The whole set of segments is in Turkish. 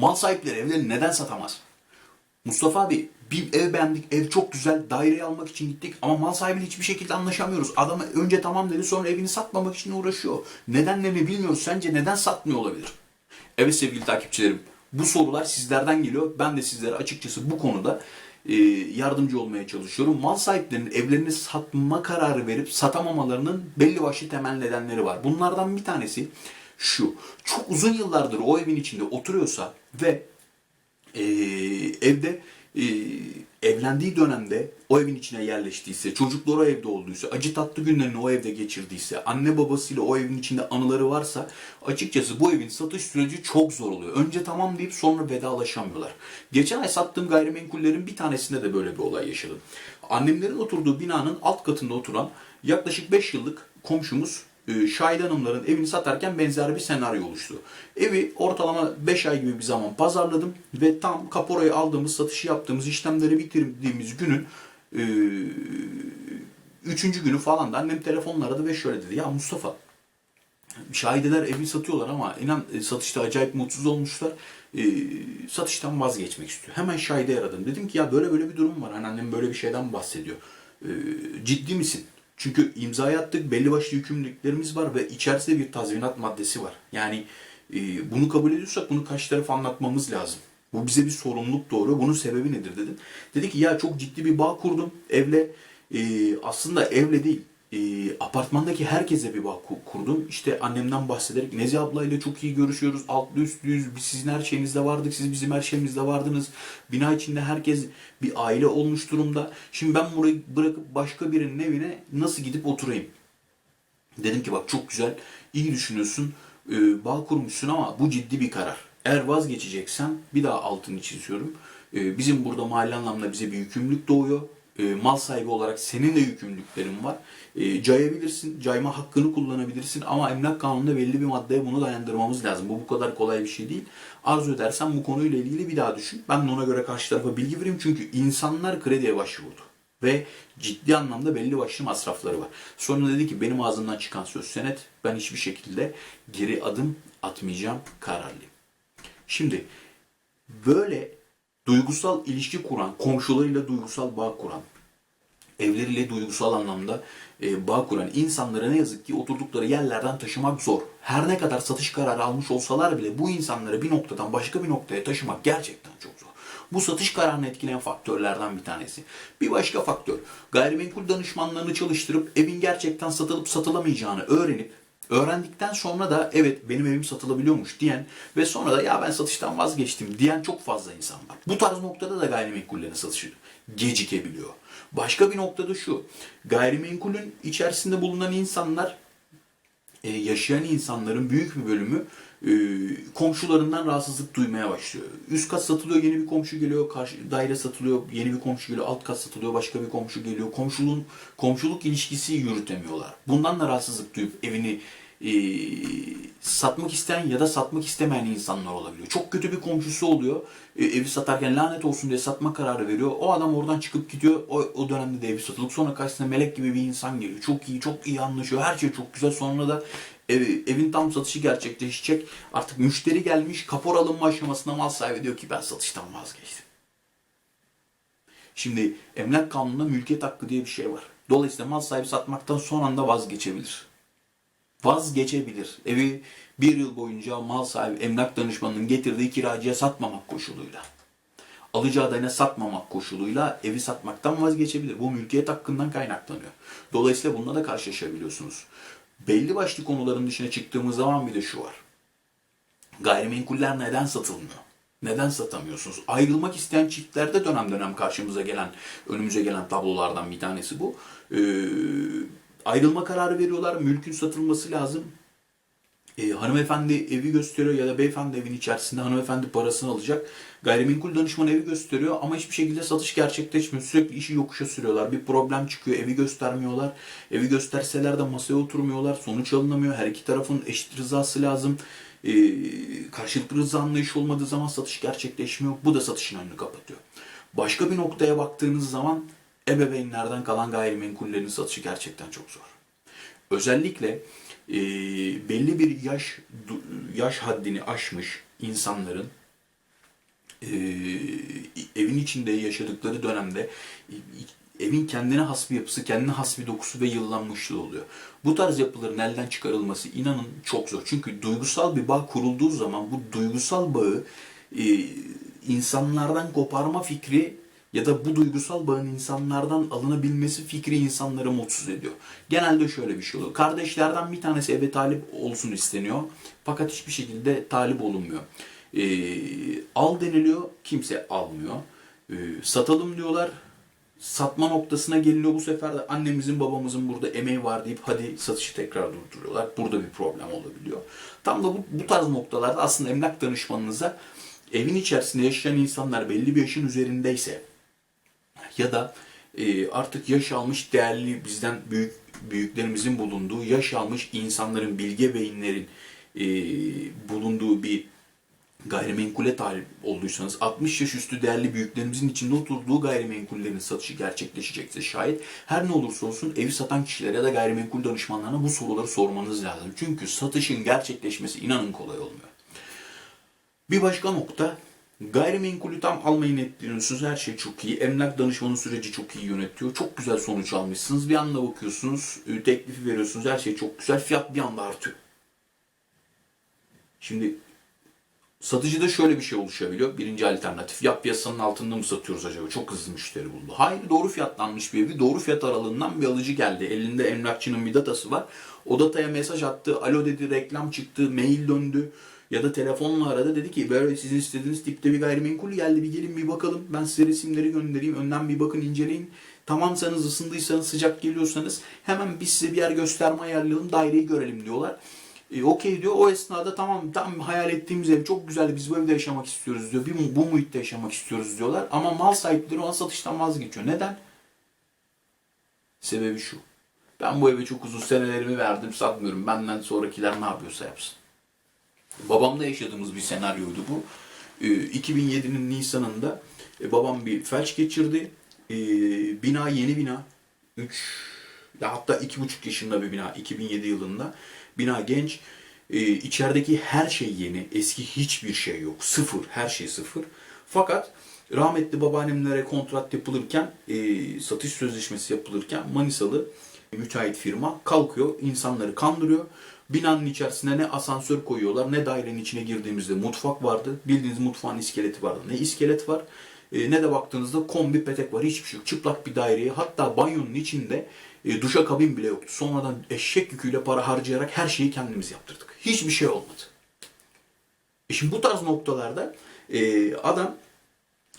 Mal sahipleri evlerini neden satamaz? Mustafa abi bir ev beğendik, ev çok güzel, daireyi almak için gittik ama mal sahibiyle hiçbir şekilde anlaşamıyoruz. Adam önce tamam dedi sonra evini satmamak için uğraşıyor. Nedenlerini bilmiyoruz. Sence neden satmıyor olabilir? Evet sevgili takipçilerim, bu sorular sizlerden geliyor. Ben de sizlere açıkçası bu konuda e, yardımcı olmaya çalışıyorum. Mal sahiplerinin evlerini satma kararı verip satamamalarının belli başlı temel nedenleri var. Bunlardan bir tanesi şu. Çok uzun yıllardır o evin içinde oturuyorsa ve e, evde e, evlendiği dönemde o evin içine yerleştiyse, çocukları o evde olduysa, acı tatlı günlerini o evde geçirdiyse, anne babasıyla o evin içinde anıları varsa açıkçası bu evin satış süreci çok zor oluyor. Önce tamam deyip sonra vedalaşamıyorlar. Geçen ay sattığım gayrimenkullerin bir tanesinde de böyle bir olay yaşadım. Annemlerin oturduğu binanın alt katında oturan yaklaşık 5 yıllık komşumuz Şahide Hanımların evini satarken benzer bir senaryo oluştu. Evi ortalama 5 ay gibi bir zaman pazarladım ve tam kaporayı aldığımız, satışı yaptığımız, işlemleri bitirdiğimiz günün e, üçüncü günü falan da annem telefonla aradı ve şöyle dedi. Ya Mustafa şahideler evi satıyorlar ama inan e, satışta acayip mutsuz olmuşlar. E, satıştan vazgeçmek istiyor. Hemen şahide aradım. Dedim ki ya böyle böyle bir durum var. Hani annem böyle bir şeyden bahsediyor. E, ciddi misin? Çünkü imzaya attık, belli başlı yükümlülüklerimiz var ve içerisinde bir tazminat maddesi var. Yani e, bunu kabul ediyorsak bunu karşı tarafa anlatmamız lazım. Bu bize bir sorumluluk doğuruyor. Bunun sebebi nedir dedim. Dedi ki ya çok ciddi bir bağ kurdum evle. E, aslında evle değil, e, apartmandaki herkese bir bağ ku- kurdum. İşte annemden bahsederek Nezi ablayla çok iyi görüşüyoruz. Altlı üstlüyüz. Biz sizin her şeyinizde vardık. Siz bizim her şeyimizde vardınız. Bina içinde herkes bir aile olmuş durumda. Şimdi ben burayı bırakıp başka birinin evine nasıl gidip oturayım? Dedim ki bak çok güzel, iyi düşünüyorsun, e, bağ kurmuşsun ama bu ciddi bir karar. Eğer vazgeçeceksen bir daha altını çiziyorum. E, bizim burada mahalle anlamda bize bir yükümlülük doğuyor. E, mal sahibi olarak senin de yükümlülüklerin var. E, cayabilirsin, cayma hakkını kullanabilirsin ama emlak kanununda belli bir maddeye bunu dayandırmamız lazım. Bu bu kadar kolay bir şey değil. Arzu edersen bu konuyla ilgili bir daha düşün. Ben de ona göre karşı tarafa bilgi vereyim çünkü insanlar krediye başvurdu ve ciddi anlamda belli başlı masrafları var. Sonra dedi ki benim ağzımdan çıkan söz senet ben hiçbir şekilde geri adım atmayacağım kararlıyım. Şimdi böyle duygusal ilişki kuran, komşularıyla duygusal bağ kuran, evleriyle duygusal anlamda e, bağ kuran insanları ne yazık ki oturdukları yerlerden taşımak zor. Her ne kadar satış kararı almış olsalar bile bu insanları bir noktadan başka bir noktaya taşımak gerçekten çok zor. Bu satış kararını etkileyen faktörlerden bir tanesi. Bir başka faktör, gayrimenkul danışmanlarını çalıştırıp evin gerçekten satılıp satılamayacağını öğrenip Öğrendikten sonra da evet benim evim satılabiliyormuş diyen ve sonra da ya ben satıştan vazgeçtim diyen çok fazla insan var. Bu tarz noktada da gayrimenkullerin satışı gecikebiliyor. Başka bir noktada şu. Gayrimenkulün içerisinde bulunan insanlar e, yaşayan insanların büyük bir bölümü e, komşularından rahatsızlık duymaya başlıyor. Üst kat satılıyor, yeni bir komşu geliyor, karşı daire satılıyor, yeni bir komşu geliyor, alt kat satılıyor, başka bir komşu geliyor. Komşuluğun komşuluk ilişkisi yürütemiyorlar. Bundan da rahatsızlık duyup evini e, satmak isteyen ya da satmak istemeyen insanlar olabiliyor. Çok kötü bir komşusu oluyor. E, evi satarken lanet olsun diye satma kararı veriyor. O adam oradan çıkıp gidiyor. O, o dönemde de evi satılık. Sonra karşısına melek gibi bir insan geliyor. Çok iyi, çok iyi anlaşıyor. Her şey çok güzel. Sonra da ev- evin tam satışı gerçekleşecek. Artık müşteri gelmiş. Kapor alınma aşamasında mal sahibi diyor ki ben satıştan vazgeçtim. Şimdi emlak kanununda mülkiyet hakkı diye bir şey var. Dolayısıyla mal sahibi satmaktan son anda vazgeçebilir vazgeçebilir. Evi bir yıl boyunca mal sahibi emlak danışmanının getirdiği kiracıya satmamak koşuluyla. Alacağı dayına satmamak koşuluyla evi satmaktan vazgeçebilir. Bu mülkiyet hakkından kaynaklanıyor. Dolayısıyla bununla da karşılaşabiliyorsunuz. Belli başlı konuların dışına çıktığımız zaman bir de şu var. Gayrimenkuller neden satılmıyor? Neden satamıyorsunuz? Ayrılmak isteyen çiftlerde dönem dönem karşımıza gelen, önümüze gelen tablolardan bir tanesi bu. Ee, ayrılma kararı veriyorlar. Mülkün satılması lazım. Ee, hanımefendi evi gösteriyor ya da beyefendi evin içerisinde hanımefendi parasını alacak. Gayrimenkul danışmanı evi gösteriyor ama hiçbir şekilde satış gerçekleşmiyor. Sürekli işi yokuşa sürüyorlar. Bir problem çıkıyor. Evi göstermiyorlar. Evi gösterseler de masaya oturmuyorlar. Sonuç alınamıyor. Her iki tarafın eşit rızası lazım. Ee, karşılıklı rıza anlayışı olmadığı zaman satış gerçekleşmiyor. Bu da satışın önünü kapatıyor. Başka bir noktaya baktığınız zaman ebeveynlerden kalan gayrimenkullerin satışı gerçekten çok zor. Özellikle e, belli bir yaş yaş haddini aşmış insanların e, evin içinde yaşadıkları dönemde e, evin kendine has bir yapısı, kendine has bir dokusu ve yıllanmışlığı oluyor. Bu tarz yapıların elden çıkarılması inanın çok zor. Çünkü duygusal bir bağ kurulduğu zaman bu duygusal bağı e, insanlardan koparma fikri ya da bu duygusal bağın insanlardan alınabilmesi fikri insanları mutsuz ediyor. Genelde şöyle bir şey oluyor. Kardeşlerden bir tanesi eve talip olsun isteniyor. Fakat hiçbir şekilde talip olunmuyor. E, al deniliyor, kimse almıyor. E, satalım diyorlar, satma noktasına geliniyor bu sefer de annemizin babamızın burada emeği var deyip hadi satışı tekrar durduruyorlar. Burada bir problem olabiliyor. Tam da bu, bu tarz noktalarda aslında emlak danışmanınıza evin içerisinde yaşayan insanlar belli bir yaşın üzerindeyse ya da e, artık yaş almış değerli bizden büyük büyüklerimizin bulunduğu yaş almış insanların bilge beyinlerin e, bulunduğu bir gayrimenkule talip olduysanız 60 yaş üstü değerli büyüklerimizin içinde oturduğu gayrimenkullerin satışı gerçekleşecekse şayet her ne olursa olsun evi satan kişilere ya da gayrimenkul danışmanlarına bu soruları sormanız lazım. Çünkü satışın gerçekleşmesi inanın kolay olmuyor. Bir başka nokta gayrimenkulü tam almayı netliyorsunuz. Her şey çok iyi. Emlak danışmanı süreci çok iyi yönetiyor. Çok güzel sonuç almışsınız. Bir anda bakıyorsunuz, e, teklifi veriyorsunuz. Her şey çok güzel. Fiyat bir anda artıyor. Şimdi Satıcıda şöyle bir şey oluşabiliyor. Birinci alternatif. Ya piyasanın altında mı satıyoruz acaba? Çok hızlı müşteri buldu. Hayır doğru fiyatlanmış bir evi. Doğru fiyat aralığından bir alıcı geldi. Elinde emlakçının bir datası var. O dataya mesaj attı. Alo dedi reklam çıktı. Mail döndü. Ya da telefonla aradı. Dedi ki böyle sizin istediğiniz tipte bir gayrimenkul geldi. Bir gelin bir bakalım. Ben size resimleri göndereyim. Önden bir bakın inceleyin. Tamamsanız ısındıysanız sıcak geliyorsanız hemen biz size bir yer gösterme ayarlayalım. Daireyi görelim diyorlar. E, Okey diyor. O esnada tamam tam hayal ettiğimiz ev çok güzeldi. Biz bu evde yaşamak istiyoruz diyor. Bir bu muhitte yaşamak istiyoruz diyorlar. Ama mal sahipleri o an satıştan vazgeçiyor. Neden? Sebebi şu. Ben bu eve çok uzun senelerimi verdim satmıyorum. Benden sonrakiler ne yapıyorsa yapsın. Babamla yaşadığımız bir senaryoydu bu. E, 2007'nin Nisan'ında e, babam bir felç geçirdi. E, bina yeni bina. 3 ya hatta 2,5 yaşında bir bina 2007 yılında. Bina genç. E, içerideki her şey yeni. Eski hiçbir şey yok. Sıfır. Her şey sıfır. Fakat rahmetli babaannemlere kontrat yapılırken, e, satış sözleşmesi yapılırken Manisalı müteahhit firma kalkıyor, insanları kandırıyor. Binanın içerisine ne asansör koyuyorlar, ne dairenin içine girdiğimizde mutfak vardı. Bildiğiniz mutfağın iskeleti vardı. Ne iskelet var, e, ne de baktığınızda kombi petek var. Hiçbir şey yok. Çıplak bir daireye, hatta banyonun içinde e, duşa kabin bile yoktu. Sonradan eşek yüküyle para harcayarak her şeyi kendimiz yaptırdık. Hiçbir şey olmadı. E şimdi bu tarz noktalarda e, adam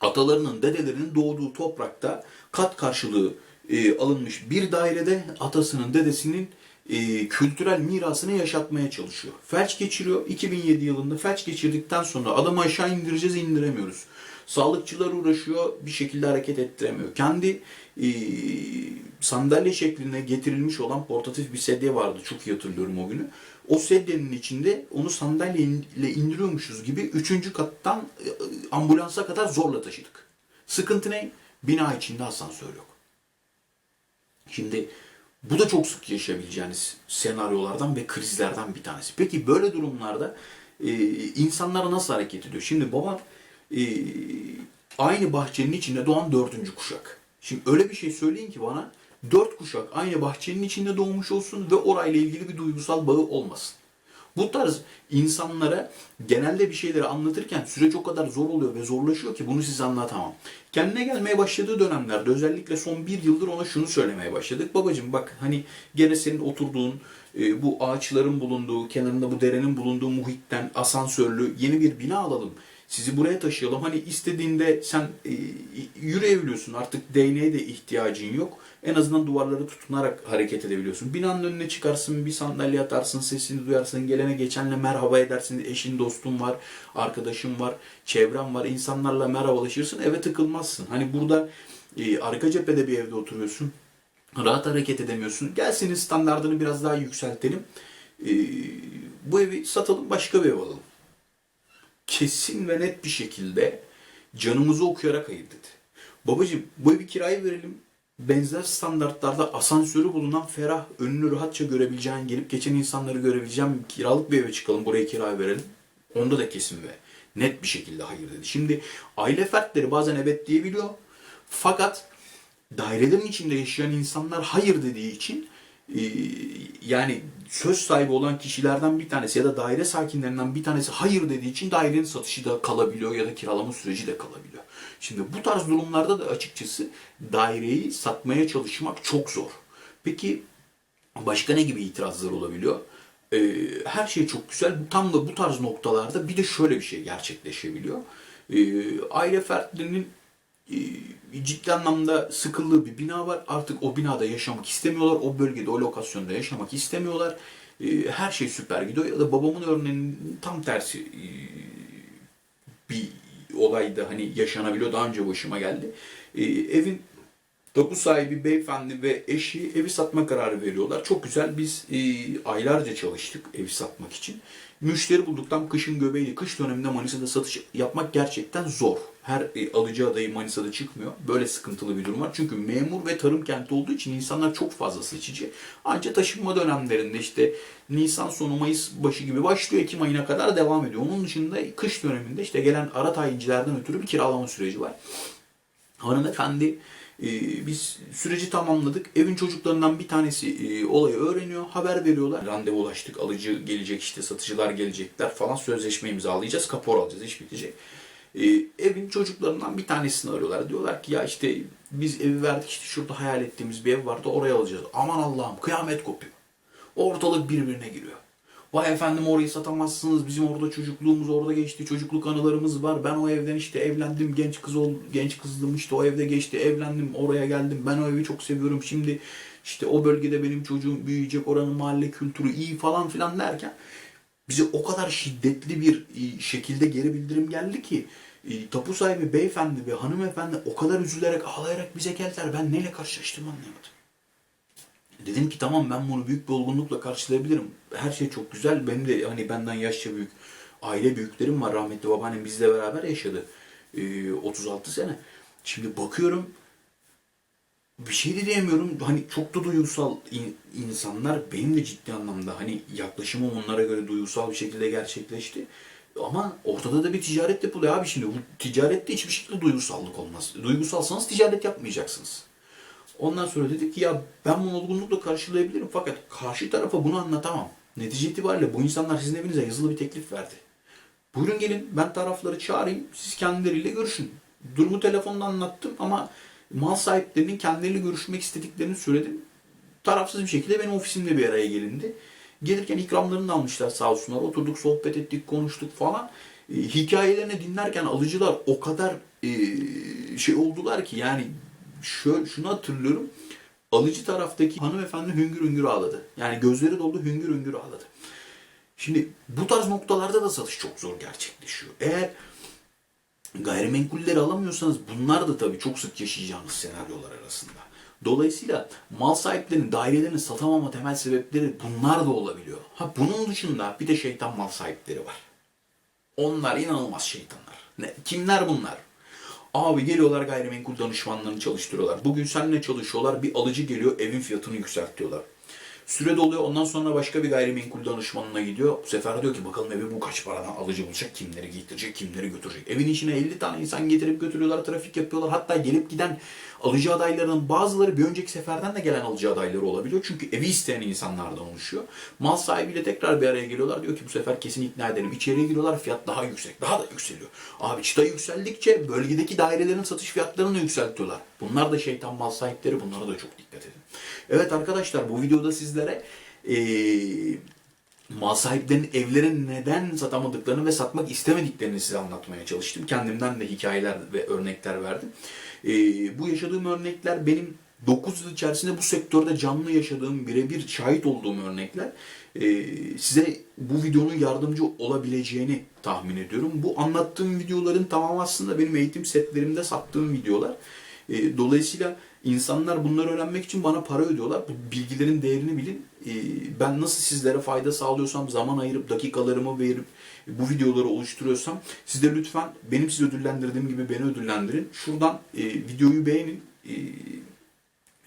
atalarının, dedelerinin doğduğu toprakta kat karşılığı e, alınmış bir dairede atasının, dedesinin e, kültürel mirasını yaşatmaya çalışıyor. Felç geçiriyor. 2007 yılında felç geçirdikten sonra adamı aşağı indireceğiz indiremiyoruz. Sağlıkçılar uğraşıyor bir şekilde hareket ettiremiyor. Kendi e, sandalye şeklinde getirilmiş olan portatif bir sedye vardı. Çok iyi hatırlıyorum o günü. O sedyenin içinde onu sandalyeyle indiriyormuşuz gibi üçüncü kattan e, ambulansa kadar zorla taşıdık. Sıkıntı ne? Bina içinde asansör yok. Şimdi bu da çok sık yaşayabileceğiniz senaryolardan ve krizlerden bir tanesi. Peki böyle durumlarda e, insanlar nasıl hareket ediyor? Şimdi babam e, aynı bahçenin içinde doğan dördüncü kuşak. Şimdi öyle bir şey söyleyin ki bana dört kuşak aynı bahçenin içinde doğmuş olsun ve orayla ilgili bir duygusal bağı olmasın. Bu tarz insanlara genelde bir şeyleri anlatırken süreç o kadar zor oluyor ve zorlaşıyor ki bunu size anlatamam. Kendine gelmeye başladığı dönemlerde özellikle son bir yıldır ona şunu söylemeye başladık. Babacım bak hani gene senin oturduğun e, bu ağaçların bulunduğu, kenarında bu derenin bulunduğu muhitten asansörlü yeni bir bina alalım. Sizi buraya taşıyalım. Hani istediğinde sen e, yürüyebiliyorsun. Artık değneğe de ihtiyacın yok. En azından duvarları tutunarak hareket edebiliyorsun. Binanın önüne çıkarsın, bir sandalye atarsın, sesini duyarsın, gelene geçenle merhaba edersin. Eşin, dostun var, arkadaşın var, çevren var. insanlarla merhabalaşırsın. Eve tıkılmazsın. Hani burada e, arka cephede bir evde oturuyorsun. Rahat hareket edemiyorsun. Gel senin standartını biraz daha yükseltelim. E, bu evi satalım, başka bir ev alalım kesin ve net bir şekilde canımızı okuyarak hayır dedi. Babacım bu evi kiraya verelim. Benzer standartlarda asansörü bulunan ferah, önünü rahatça görebileceğin, gelip geçen insanları görebileceğin kiralık bir eve çıkalım. Buraya kiraya verelim. Onda da kesin ve Net bir şekilde hayır dedi. Şimdi aile fertleri bazen evet diyebiliyor. Fakat dairelerin içinde yaşayan insanlar hayır dediği için yani söz sahibi olan kişilerden bir tanesi ya da daire sakinlerinden bir tanesi hayır dediği için dairenin satışı da kalabiliyor ya da kiralama süreci de kalabiliyor. Şimdi bu tarz durumlarda da açıkçası daireyi satmaya çalışmak çok zor. Peki başka ne gibi itirazlar olabiliyor? Ee, her şey çok güzel. Tam da bu tarz noktalarda bir de şöyle bir şey gerçekleşebiliyor. Ee, aile fertlerinin ciddi anlamda sıkıldığı bir bina var. Artık o binada yaşamak istemiyorlar. O bölgede, o lokasyonda yaşamak istemiyorlar. Ee, her şey süper gidiyor. Ya da babamın örneğinin tam tersi e, bir olayda hani yaşanabiliyor. Daha önce başıma geldi. Ee, evin Tapu sahibi beyefendi ve eşi evi satma kararı veriyorlar. Çok güzel biz e, aylarca çalıştık evi satmak için. Müşteri bulduk tam kışın göbeği. Kış döneminde Manisa'da satış yapmak gerçekten zor. Her alıcı adayı Manisa'da çıkmıyor. Böyle sıkıntılı bir durum var. Çünkü memur ve tarım kenti olduğu için insanlar çok fazla seçici. Ancak taşınma dönemlerinde işte Nisan sonu Mayıs başı gibi başlıyor. Ekim ayına kadar devam ediyor. Onun dışında kış döneminde işte gelen ara tayincilerden ötürü bir kiralama süreci var. Hanımefendi e, biz süreci tamamladık. Evin çocuklarından bir tanesi e, olayı öğreniyor. Haber veriyorlar. Randevulaştık. Alıcı gelecek işte satıcılar gelecekler falan. Sözleşme imzalayacağız. Kapor alacağız. iş bitecek. E, evin çocuklarından bir tanesini arıyorlar. Diyorlar ki ya işte biz evi verdik işte şurada hayal ettiğimiz bir ev vardı oraya alacağız. Aman Allah'ım kıyamet kopuyor. Ortalık birbirine giriyor. Vay efendim orayı satamazsınız. Bizim orada çocukluğumuz orada geçti. Çocukluk anılarımız var. Ben o evden işte evlendim. Genç kız ol, genç kızdım işte o evde geçti. Evlendim. Oraya geldim. Ben o evi çok seviyorum. Şimdi işte o bölgede benim çocuğum büyüyecek. Oranın mahalle kültürü iyi falan filan derken bize o kadar şiddetli bir e, şekilde geri bildirim geldi ki e, tapu sahibi beyefendi ve hanımefendi o kadar üzülerek ağlayarak bize geldiler. Ben neyle karşılaştığımı anlayamadım. Dedim ki tamam ben bunu büyük bir olgunlukla karşılayabilirim. Her şey çok güzel. Benim de hani benden yaşça büyük aile büyüklerim var. Rahmetli babaannem bizle beraber yaşadı. Ee, 36 sene. Şimdi bakıyorum bir şey de diyemiyorum. Hani çok da duygusal in- insanlar. Benim de ciddi anlamda hani yaklaşımım onlara göre duygusal bir şekilde gerçekleşti. Ama ortada da bir ticaret yapılıyor abi şimdi. Bu ticarette hiçbir şekilde duygusallık olmaz. Duygusalsanız ticaret yapmayacaksınız. Ondan sonra dedik ki ya ben bunu olgunlukla karşılayabilirim fakat karşı tarafa bunu anlatamam. Netice itibariyle bu insanlar sizin evinize yazılı bir teklif verdi. Buyurun gelin ben tarafları çağırayım siz kendileriyle görüşün. Durumu telefonda anlattım ama mal sahiplerinin kendileriyle görüşmek istediklerini söyledim. Tarafsız bir şekilde benim ofisimde bir araya gelindi. Gelirken ikramlarını da almışlar sağ olsunlar. Oturduk sohbet ettik konuştuk falan. E, hikayelerini dinlerken alıcılar o kadar e, şey oldular ki yani şöyle, şunu hatırlıyorum. Alıcı taraftaki hanımefendi hüngür hüngür ağladı. Yani gözleri doldu hüngür hüngür ağladı. Şimdi bu tarz noktalarda da satış çok zor gerçekleşiyor. Eğer gayrimenkulleri alamıyorsanız bunlar da tabii çok sık yaşayacağınız senaryolar arasında. Dolayısıyla mal sahiplerinin dairelerini satamama temel sebepleri bunlar da olabiliyor. Ha bunun dışında bir de şeytan mal sahipleri var. Onlar inanılmaz şeytanlar. Ne, kimler bunlar? Abi geliyorlar gayrimenkul danışmanlarını çalıştırıyorlar. Bugün seninle çalışıyorlar. Bir alıcı geliyor evin fiyatını yükseltiyorlar. Süre doluyor ondan sonra başka bir gayrimenkul danışmanına gidiyor. Bu sefer diyor ki bakalım evi bu kaç paradan alıcı bulacak, kimleri getirecek, kimleri götürecek. Evin içine 50 tane insan getirip götürüyorlar, trafik yapıyorlar. Hatta gelip giden alıcı adaylarının bazıları bir önceki seferden de gelen alıcı adayları olabiliyor. Çünkü evi isteyen insanlardan oluşuyor. Mal sahibiyle tekrar bir araya geliyorlar. Diyor ki bu sefer kesin ikna edelim. İçeriye giriyorlar fiyat daha yüksek. Daha da yükseliyor. Abi çıta yükseldikçe bölgedeki dairelerin satış fiyatlarını yükseltiyorlar. Bunlar da şeytan mal sahipleri. Bunlara da çok dikkat edin. Evet arkadaşlar bu videoda sizlere eee mal sahiplerinin evlerin neden satamadıklarını ve satmak istemediklerini size anlatmaya çalıştım. Kendimden de hikayeler ve örnekler verdim. Ee, bu yaşadığım örnekler benim 9 yıl içerisinde bu sektörde canlı yaşadığım, birebir şahit olduğum örnekler. Ee, size bu videonun yardımcı olabileceğini tahmin ediyorum. Bu anlattığım videoların tamamı aslında benim eğitim setlerimde sattığım videolar. Ee, dolayısıyla insanlar bunları öğrenmek için bana para ödüyorlar. Bu bilgilerin değerini bilin. Ee, ben nasıl sizlere fayda sağlıyorsam, zaman ayırıp, dakikalarımı verip bu videoları oluşturuyorsam siz de lütfen benim sizi ödüllendirdiğim gibi beni ödüllendirin. Şuradan e, videoyu beğenin. E,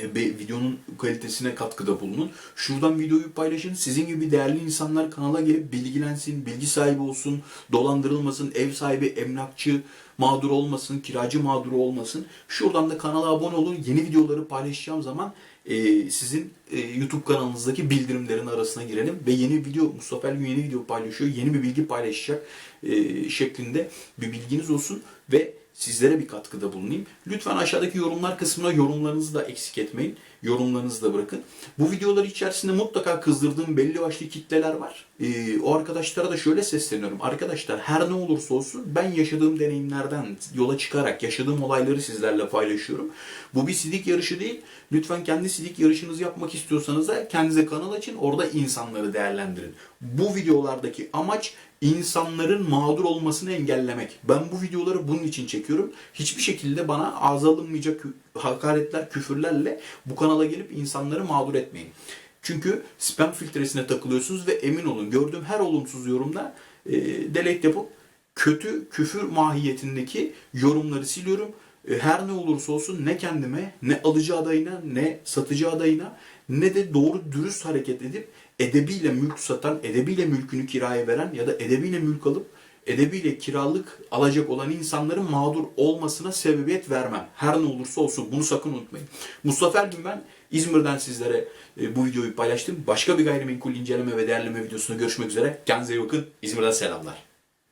e, videonun kalitesine katkıda bulunun. Şuradan videoyu paylaşın. Sizin gibi değerli insanlar kanala gelip bilgilensin, bilgi sahibi olsun, dolandırılmasın, ev sahibi, emlakçı mağdur olmasın, kiracı mağduru olmasın. Şuradan da kanala abone olun. Yeni videoları paylaşacağım zaman e, sizin e, YouTube kanalınızdaki bildirimlerin arasına girelim ve yeni video Mustafa Ergün yeni video paylaşıyor. Yeni bir bilgi paylaşacak e, şeklinde bir bilginiz olsun ve sizlere bir katkıda bulunayım. Lütfen aşağıdaki yorumlar kısmına yorumlarınızı da eksik etmeyin. Yorumlarınızı da bırakın. Bu videolar içerisinde mutlaka kızdırdığım belli başlı kitleler var. Ee, o arkadaşlara da şöyle sesleniyorum. Arkadaşlar her ne olursa olsun ben yaşadığım deneyimlerden yola çıkarak yaşadığım olayları sizlerle paylaşıyorum. Bu bir sidik yarışı değil. Lütfen kendi sidik yarışınızı yapmak istiyorsanız da kendinize kanal açın. Orada insanları değerlendirin. Bu videolardaki amaç insanların mağdur olmasını engellemek. Ben bu videoları bunun için çekiyorum. Hiçbir şekilde bana ağza alınmayacak hakaretler, küfürlerle bu kanala gelip insanları mağdur etmeyin. Çünkü spam filtresine takılıyorsunuz ve emin olun gördüğüm her olumsuz yorumda e, delete yapıp kötü küfür mahiyetindeki yorumları siliyorum. E, Her ne olursa olsun ne kendime, ne alıcı adayına, ne satıcı adayına, ne de doğru dürüst hareket edip edebiyle mülk satan, edebiyle mülkünü kiraya veren ya da edebiyle mülk alıp edebiyle kiralık alacak olan insanların mağdur olmasına sebebiyet vermem. Her ne olursa olsun bunu sakın unutmayın. Mustafa Ergün ben İzmir'den sizlere e, bu videoyu paylaştım. Başka bir gayrimenkul inceleme ve değerleme videosunda görüşmek üzere. Kendinize iyi bakın. İzmir'den selamlar.